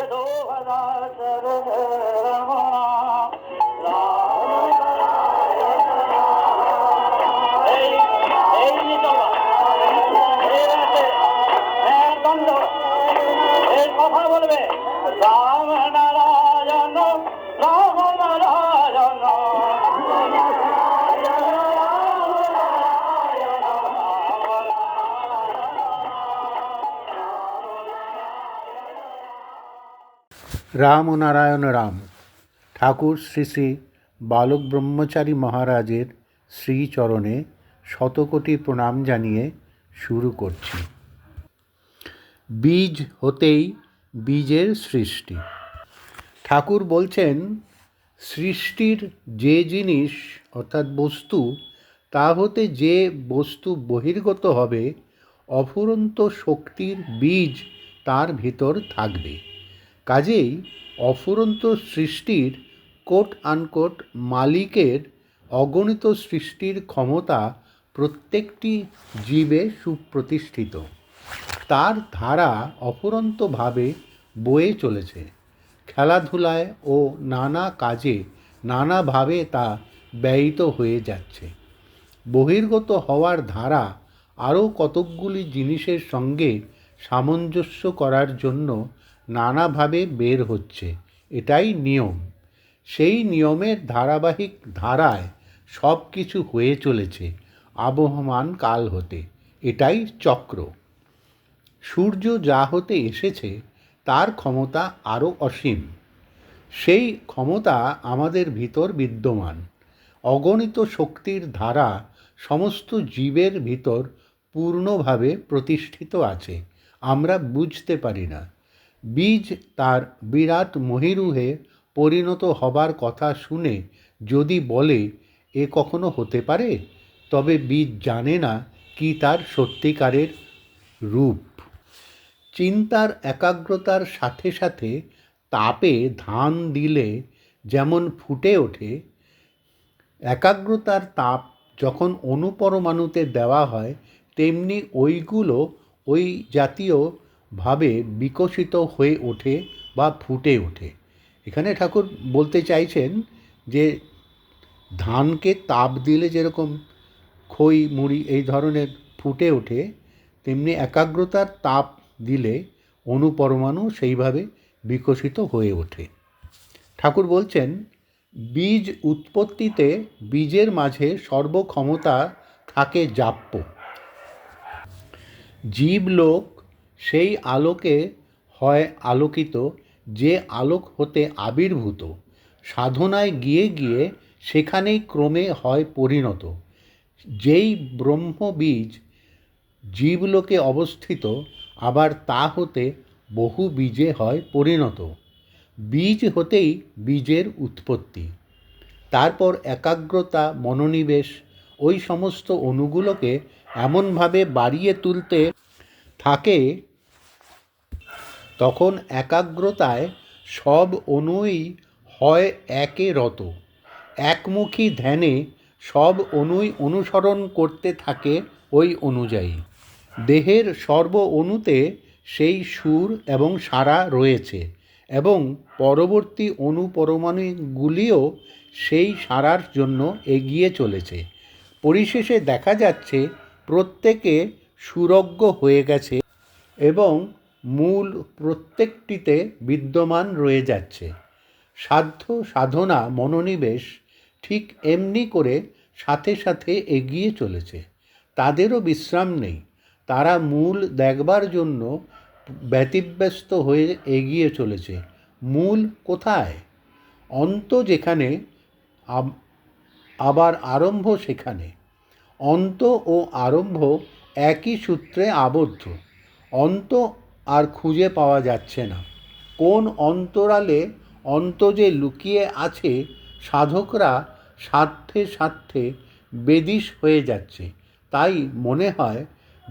रो हज़ार রাম ও নারায়ণ রাম ঠাকুর শ্রী শ্রী বালক ব্রহ্মচারী মহারাজের শ্রীচরণে শতকোটি প্রণাম জানিয়ে শুরু করছি। বীজ হতেই বীজের সৃষ্টি। ঠাকুর বলছেন, সৃষ্টির যে জিনিস, অর্থাৎ বস্তু, তা হতে যে বস্তু বহির্গত হবে, অফুরন্ত শক্তির বীজ তার ভিতর থাকবে। কাজেই অফুরন্ত সৃষ্টির কোট আনকোট মালিকের অগণিত সৃষ্টির ক্ষমতা প্রত্যেকটি জীবে সুপ্রতিষ্ঠিত। তার ধারা অফুরন্তভাবে বয়ে চলেছে। খেলাধুলায় ও নানা কাজে নানাভাবে তা ব্যয়িত হয়ে যাচ্ছে। বহির্গত হওয়ার ধারা আরও কতকগুলি জিনিসের সঙ্গে সামঞ্জস্য করার জন্য নানাভাবে বের হচ্ছে। এটাই নিয়ম। সেই নিয়মের ধারাবাহিক ধারায় সব কিছু হয়ে চলেছে আবহমান কাল হতে। এটাই চক্র। সূর্য যা হতে এসেছে, তার ক্ষমতা আরও অসীম। সেই ক্ষমতা আমাদের ভিতর বিদ্যমান। অগণিত শক্তির ধারা সমস্ত জীবের ভিতর পূর্ণভাবে প্রতিষ্ঠিত আছে। আমরা বুঝতে পারি না। বীজ তার বিরাট মহিরুহে পরিণত হবার কথা শুনে যদি বলে, এ কখনো হতে পারে? তবে বীজ জানে না কি তার সত্যিকারের রূপ। চিন্তার একাগ্রতার সাথে সাথে তাপে ধান দিলে যেমন ফুটে ওঠে, একাগ্রতার তাপ যখন অনুপরমাণুতে দেওয়া হয়, তেমনি ওইগুলো ওই জাতীয়ভাবে বিকশিত হয়ে ওঠে বা ফুটে ওঠে। এখানে ঠাকুর বলতে চাইছেন যে ধানকে তাপ দিলে যেরকম খই, মুড়ি এই ধরনের ফুটে ওঠে, তেমনি একাগ্রতার তাপ দিলে অনুপরমাণু সেইভাবে বিকশিত হয়ে ওঠে। ঠাকুর বলছেন, বীজ উৎপত্তিতে বীজের মাঝে সর্বক্ষমতা থাকে জাপ্য। জীবলোক সেই আলোকে হয় আলোকিত, যে আলোক হতে আবির্ভূত। সাধনায় গিয়ে গিয়ে সেখানেই ক্রমে হয় পরিণত। যেই ব্রহ্মবীজ জীবলোকে অবস্থিত, আবার তা হতে বহু বীজে হয় পরিণত। বীজ হতেই বীজের উৎপত্তি। তারপর একাগ্রতা, মনোনিবেশ, ওই সমস্ত অণুগুলোকে এমনভাবে বাড়িয়ে তুলতে থাকে তখন একাগ্রতায় সব অণুই হয় একে রত। একমুখী ধ্যানে সব অণুই অনুসরণ করতে থাকে ওই অনুযায়ী। দেহের সর্ব অণুতে সেই সুর এবং সারা রয়েছে এবং পরবর্তী অনুপরমাণুগুলিও সেই সারার জন্য এগিয়ে চলেছে। পরিশেষে দেখা যাচ্ছে প্রত্যেকে সুরজ্ঞ হয়ে গেছে এবং মূল প্রত্যেকটিতে বিদ্যমান রয়ে যাচ্ছে। সাধ্য সাধনা মনোনিবেশ ঠিক এমনি করে সাথে সাথে এগিয়ে চলেছে। তাদেরও বিশ্রাম নেই। তারা মূল দেখবার জন্য ব্যতিব্যস্ত হয়ে এগিয়ে চলেছে। মূল কোথায়? অন্ত যেখানে, আব- আবার আরম্ভ সেখানে। অন্ত ও আরম্ভ একই সূত্রে আবদ্ধ। অন্ত আর খুঁজে পাওয়া যাচ্ছে না। কোন অন্তরালে অন্ত যে লুকিয়ে আছে সাধকরা স্বার্থে স্বার্থে বেদিশ হয়ে যাচ্ছে। তাই মনে হয়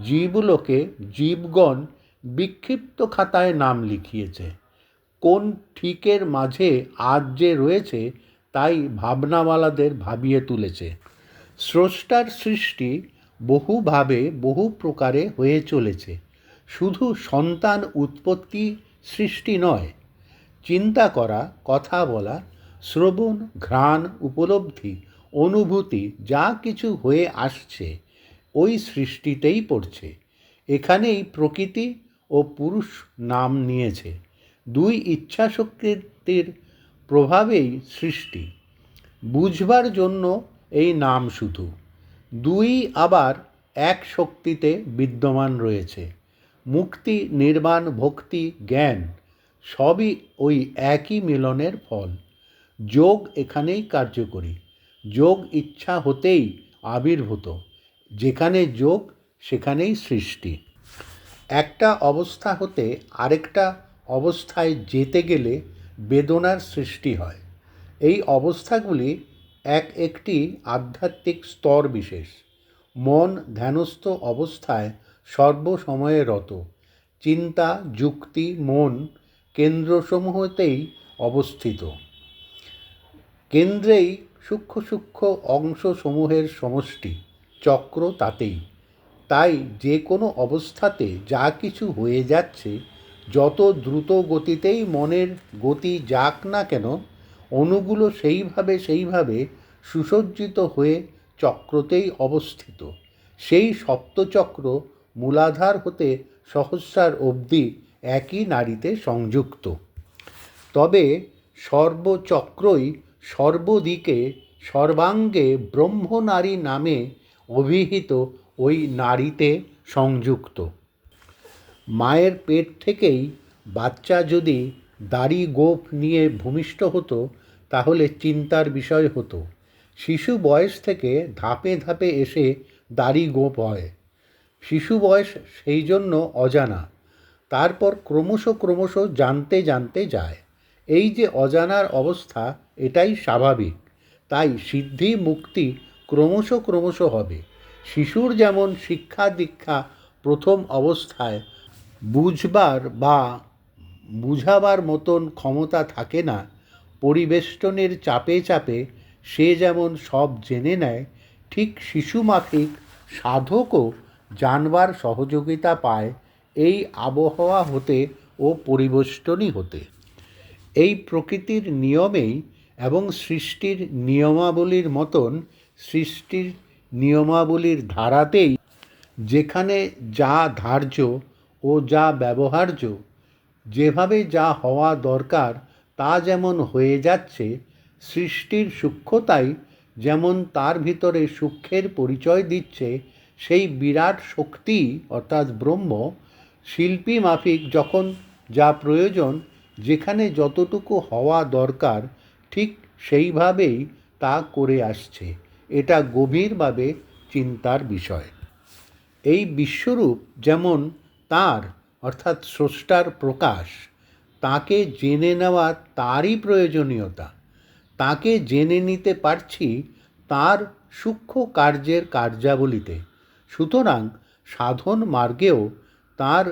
জীবলোকে জীবগণ বিক্ষিপ্ত খাতায় নাম লিখিয়েছে। কোন ঠিকের মাঝে আজ যে রয়েছে তাই ভাবনাওয়ালাদের ভাবিয়ে তুলেছে। স্রষ্টার সৃষ্টি বহুভাবে বহু প্রকারে হয়ে চলেছে। শুধু সন্তান উৎপত্তি সৃষ্টি নয়, চিন্তা করা, কথা বলা, শ্রবণ, ঘ্রাণ, উপলব্ধি, অনুভূতি যা কিছু হয়ে আসছে, ওই সৃষ্টিতেই পড়ছে। এখানেই প্রকৃতি ও পুরুষ নাম নিয়েছে। দুই ইচ্ছাশক্তির প্রভাবেই সৃষ্টি। বুঝবার জন্য এই নাম শুধু। দুই আবার এক শক্তিতে বিদ্যমান রয়েছে। মুক্তি, নির্বাণ, ভক্তি, জ্ঞান সবই ওই একই মিলনের ফল। যোগ এখানেই কার্যকরী। যোগ ইচ্ছা হতেই আবির্ভূত। যেখানে যোগ, সেখানেই সৃষ্টি। একটা অবস্থা হতে আরেকটা অবস্থায় যেতে গেলে বেদনার সৃষ্টি হয়। এই অবস্থাগুলি এক একটি আধ্যাত্মিক স্তর বিশেষ। মন ধ্যানস্থ অবস্থায় সর্বসময়ে রত চিন্তা, যুক্তি, মন কেন্দ্রসমূহতেই অবস্থিত। কেন্দ্রেই সূক্ষ্ম সূক্ষ্ম অংশসমূহের সমষ্টি, চক্র তাতেই। তাই যে কোনো অবস্থাতে যা কিছু হয়ে যাচ্ছে, যত দ্রুত গতিতেই মনের গতি যাক না কেন, অণুগুলো সেইভাবে সেইভাবে সুসজ্জিত হয়ে চক্রতেই অবস্থিত। সেই সপ্তচক্র মূলাধার হতে সহস্রার অবধি একই নারীতে সংযুক্ত। তবে সর্বচক্রই সর্বদিকে সর্বাঙ্গে ব্রহ্মনারী নামে অভিহিত ওই নারীতে সংযুক্ত। মায়ের পেট থেকেই বাচ্চা যদি দাড়ি গোপ নিয়ে ভূমিষ্ঠ হতো, তাহলে চিন্তার বিষয় হতো। শিশু বয়স থেকে ধাপে ধাপে এসে দাড়ি গোপ হয়। শিশু বয়স সেই জন্য অজানা। তারপর ক্রমশ ক্রমশ জানতে জানতে যায়। এই যে অজানার অবস্থা, এটাই স্বাভাবিক। তাই সিদ্ধি মুক্তি ক্রমশ ক্রমশ হবে। শিশুর যেমন শিক্ষা দীক্ষা প্রথম অবস্থায় বুঝবার বা বুঝাবার মতন ক্ষমতা থাকে না, পরিবেষ্টনের চাপে চাপে সে যেমন সব জেনে নেয়, ঠিক শিশু মাফিক সাধকও জানবার সহযোগিতা পায়, এই আবহাওয়া হতে ও পরিবেষ্টনী হতে। এই প্রকৃতির নিয়মেই এবং সৃষ্টির নিয়মাবলীর মতন সৃষ্টির নিয়মাবলীর ধারাতেই যেখানে যা ধার্য ও যা ব্যবহার্য, যেভাবে যা হওয়া দরকার তা যেমন হয়ে যাচ্ছে, সৃষ্টির সূক্ষ্মতাই যেমন তার ভিতরে সূক্ষ্মের পরিচয় দিচ্ছে সেই বিরাট শক্তি, অর্থাৎ ব্রহ্ম, শিল্পী মাফিক যখন যা প্রয়োজন, যেখানে যতটুকু হওয়া দরকার, ঠিক সেইভাবেই তা করে আসছে। এটা গভীরভাবে চিন্তার বিষয়। এই বিশ্বরূপ যেমন তার, অর্থাৎ স্রষ্টার প্রকাশ, তাকে জেনে নেওয়া তারই প্রয়োজনীয়তা। তাকে জেনে নিতে পারছি তার সূক্ষ্ম কার্যের কার্যাবলীতে। সুতরাং সাধন মার্গেও তার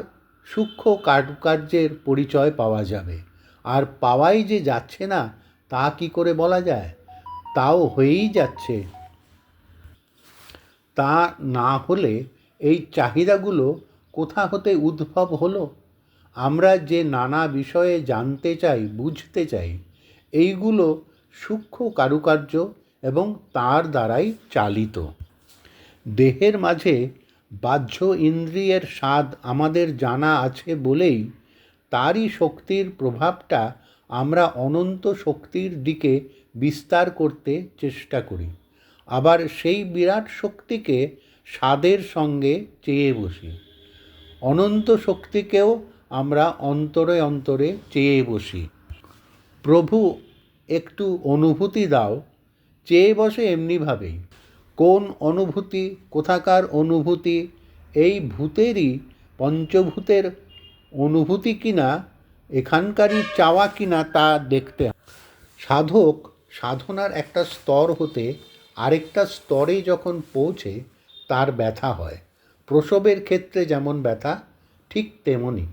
সূক্ষ্ম কারুকার্যের পরিচয় পাওয়া যাবে। আর পাওয়াই যে যাচ্ছে না, তা কি করে বলা যায়? তাও হয়েই যাচ্ছে। তা না হলে এই চাহিদাগুলো কোথা হতে উদ্ভব হলো? আমরা যে নানা বিষয়ে জানতে চাই, বুঝতে চাই, এইগুলো সূক্ষ্ম কারুকার্য এবং তার দ্বারাই চালিত। দেহের মাঝে বাহ্য ইন্দ্রিয়ের স্বাদ আমাদের জানা আছে বলেই তারই শক্তির প্রভাবটা আমরা অনন্ত শক্তির দিকে বিস্তার করতে চেষ্টা করি। আবার সেই বিরাট শক্তিকে স্বাদের সঙ্গে চেয়ে বসি। অনন্ত শক্তিকেও আমরা অন্তরে অন্তরে চেয়ে বসি। প্রভু, একটু অনুভূতি দাও। চেয়ে বসে এমনিভাবেই। কোন অনুভূতি, কোথাকার অনুভূতি, এই ভূতেরই পঞ্চভূতের অনুভূতি কিনা, এখানকারই চাওয়া কিনা তা দেখতে সাধক সাধনার একটা স্তর হতে আরেকটা স্তরে যখন পৌঁছে, তার ব্যথা হয়। প্রসবের ক্ষেত্রে যেমন ব্যথা, ঠিক তেমনই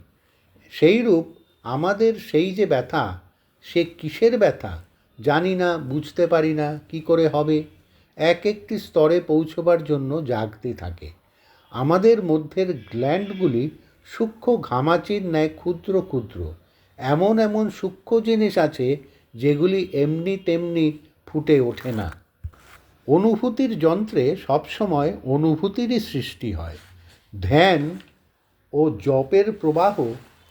সেইরূপ আমাদের সেই যে ব্যথা, সে কিসের ব্যথা, জানি না, বুঝতে পারি না, কি করে হবে? এক একটি স্তরে পৌঁছবার জন্য জাগতে থাকে। আমাদের মধ্যের গ্ল্যান্ডগুলি সূক্ষ্ম ঘামাচির ন্যায় ক্ষুদ্র ক্ষুদ্র। এমন এমন সূক্ষ্ম জিনিস আছে যেগুলি এমনি তেমনি ফুটে ওঠে না। অনুভূতির যন্ত্রে সবসময় অনুভূতিরই সৃষ্টি হয়। ধ্যান ও জপের প্রবাহ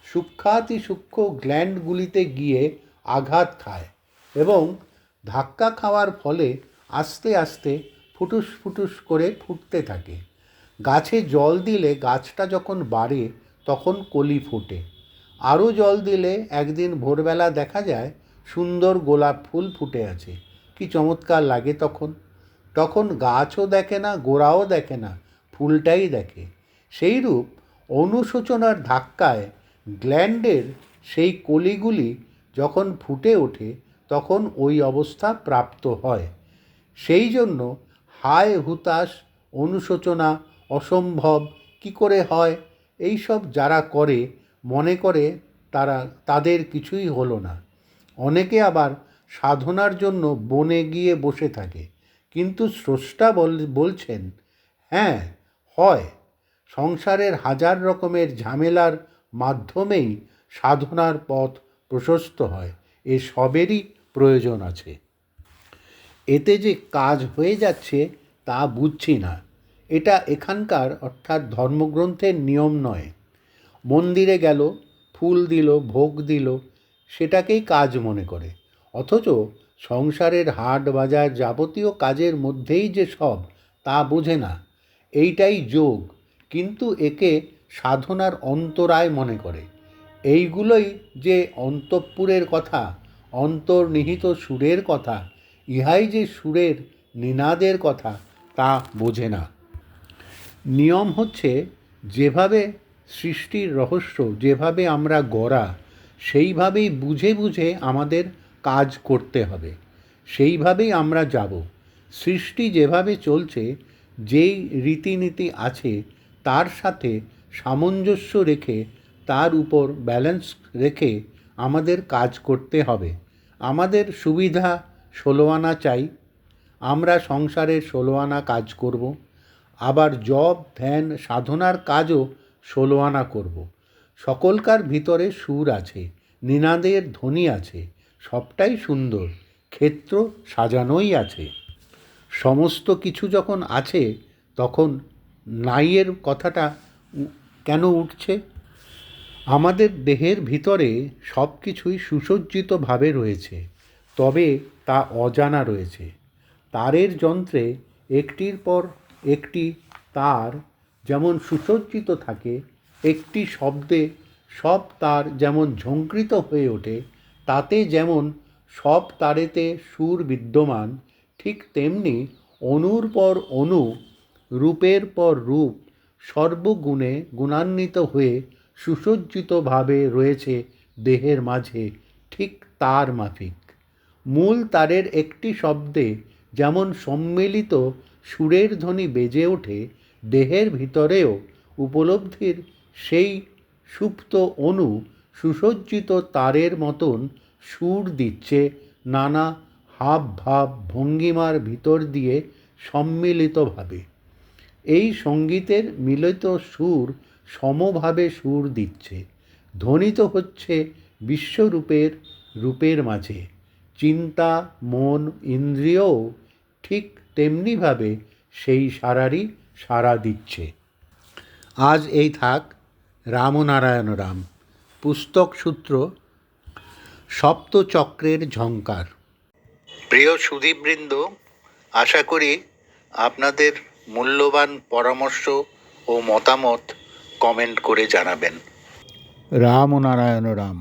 সূক্ষ্মাতি সূক্ষ্ম গ্ল্যান্ডগুলিতে গিয়ে আঘাত খায় এবং ধাক্কা খাওয়ার ফলে আস্তে আস্তে ফুটুস ফুটুস করে ফুটতে থাকে। গাছে জল দিলে গাছটা যখন বাড়ে, তখন কলি ফোটে। আরও জল দিলে একদিন ভোরবেলা দেখা যায় সুন্দর গোলাপ ফুল ফুটে আছে। কি চমৎকার লাগে তখন। তখন গাছও দেখে না, গোড়াও দেখে না, ফুলটাই দেখে। সেইরূপ অনুশোচনার ধাক্কায় গ্ল্যান্ডের সেই কলিগুলি যখন ফুটে ওঠে, তখন ওই অবস্থা প্রাপ্ত হয়। সেই জন্য হায় হুতাশ, অনুশোচনা, অসম্ভব, কি করে হয়? এই সব যারা করে, মনে করে তারা, তাদের কিছুই হলো না। অনেকে আবার সাধনার জন্য বনে গিয়ে বসে থাকে। কিন্তু স্রষ্টা বল- বলছেন হ্যাঁ হয়। সংসারের হাজার রকমের ঝামেলার মাধ্যমেই সাধনার পথ প্রশস্ত হয়। এ সবেরই প্রয়োজন আছে। এতে যে কাজ হয়ে যাচ্ছে তা বুঝছি না। এটা এখানকার অর্থাৎ ধর্মগ্রন্থের নিয়ম নয়। মন্দিরে গেল, ফুল দিল, ভোগ দিল, সেটাকেই কাজ মনে করে। অথচ সংসারের হাট বাজার যাবতীয় কাজের মধ্যেই যে সব, তা বোঝে না। এইটাই যোগ, কিন্তু একে সাধনার অন্তরায় মনে করে। এইগুলোই যে অন্তঃপুরের কথা, অন্তর্নিহিত সুরের কথা ইহাই যে সুরের নিনাদের কথা, তা বোঝে না। নিয়ম হচ্ছে, যেভাবে সৃষ্টির রহস্য, যেভাবে আমরা গড়া, সেইভাবেই বুঝে বুঝে আমাদের কাজ করতে হবে। সেইভাবেই আমরা যাব। সৃষ্টি যেভাবে চলছে, যেই রীতিনীতি আছে, তার সাথে সামঞ্জস্য রেখে, তার উপর ব্যালেন্স রেখে আমাদের কাজ করতে হবে। আমাদের সুবিধা ষোলো আনা চাই। আমরা সংসারের ষোলো আনা কাজ করব। আবার জব, ধ্যান, সাধনার কাজও ষোলো আনা করব। সকলকার ভিতরে সুর আছে, নিনাদের ধ্বনি আছে, সবটাই সুন্দর, ক্ষেত্র সাজানোই আছে। সমস্ত কিছু যখন আছে, তখন নাইয়ের কথাটা কেন উঠছে? আমাদের দেহের ভিতরে সব কিছুই সুসজ্জিতভাবে রয়েছে। তবে তা অজানা রয়েছে। তারের যন্ত্রে একটির পর একটি তার যেমন সুসজ্জিত থাকে, একটি শব্দে সব তার যেমন ঝঙ্কৃত হয়ে ওঠে, তাতে যেমন সব তারেতে সুর বিদ্যমান, ঠিক তেমনি অনুর পর অনু, রূপের পর রূপ, সর্বগুণে গুণান্বিত হয়ে সুসজ্জিতভাবে রয়েছে দেহের মাঝে, ঠিক তার মাফিক। মূল তারের একটি শব্দে যেমন সম্মিলিত সুরের ধ্বনি বেজে ওঠে, দেহের ভিতরেও উপলব্ধির সেই সুপ্ত অনু সুসজ্জিত তারের মতন সুর দিচ্ছে, নানা হাব ভাব ভঙ্গিমার ভিতর দিয়ে সম্মিলিতভাবে। এই সঙ্গীতের মিলিত সুর সমভাবে সুর দিচ্ছে, ধ্বনিত হচ্ছে বিশ্বরূপের রূপের মাঝে। চিন্তা মন ইন্দ্রিয়ও ঠিক তেমনিভাবে সেই সারারই সাড়া দিচ্ছে। আজ এই থাক রামনারায়ণ রাম। পুস্তক সূত্র সপ্তচক্রের ঝঙ্কার প্রিয় সুদীপবৃন্দ আশা করি আপনাদের মূল্যবান পরামর্শ ও মতামত কমেন্ট করে জানাবেন। রামনারায়ণ রাম।